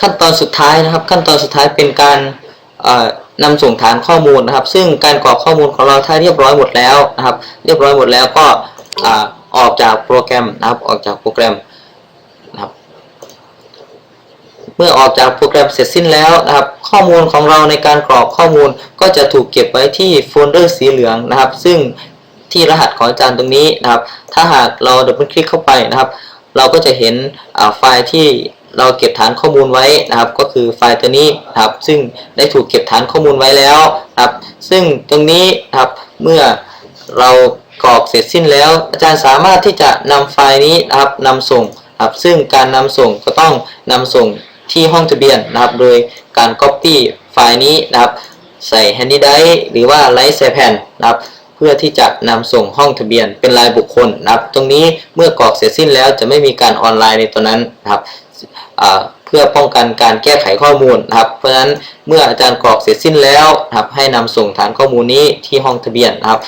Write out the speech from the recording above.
ขั้นตอนสุดท้ายนะครับ ขั้นตอนสุดท้ายเป็นการเอ่อนำส่งฐานข้อมูลนะครับ ซึ่งการกรอกข้อมูลของเราถ้าเรียบร้อยหมดแล้วนะครับ เรียบร้อยหมดแล้วก็ออกจากโปรแกรมนะครับ ออกจากโปรแกรมนะครับเมื่อออกจากโปรแกรมเสร็จสิ้นแล้วนะครับ ข้อมูลของเราในการกรอกข้อมูลก็จะถูกเก็บไว้ที่โฟลเดอร์สีเหลืองนะครับ ซึ่งที่รหัสของอาจารย์ตรงนี้นะครับ ถ้าหากเราดับเบิลคลิกเข้าไปนะครับ เราก็จะเห็นไฟล์ที่ เราเก็บฐานข้อมูลไว้นะครับ ก็คือไฟล์ตัวนี้นะครับ ซึ่งได้ถูกเก็บฐานข้อมูลไว้แล้วนะครับ ซึ่งตรงนี้นะครับเมื่อเรากรอกเสร็จสิ้นแล้ว อาจารย์สามารถที่จะนำไฟล์นี้นะครับนำส่งนะครับซึ่งการนำส่งก็ต้องนำส่งที่ห้องทะเบียนนะครับ โดยการ Copy ไฟล์นี้นะครับ ใส่ Handy Drive หรือว่า Write ใส่แผ่นนะครับเพื่อที่จะนำส่งห้องทะเบียนเป็นรายบุคคลนะครับ ตรงนี้เมื่อกรอกเสร็จสิ้นแล้วจะไม่มีการออนไลน์ในตัวนั้นนะครับ เพื่อป้องกันการแก้ไขข้อมูลนะครับ เพราะฉะนั้นเมื่ออาจารย์กรอกเสร็จสิ้นแล้วนะครับให้นำส่งฐานข้อมูลนี้ที่ห้องทะเบียนนะครับ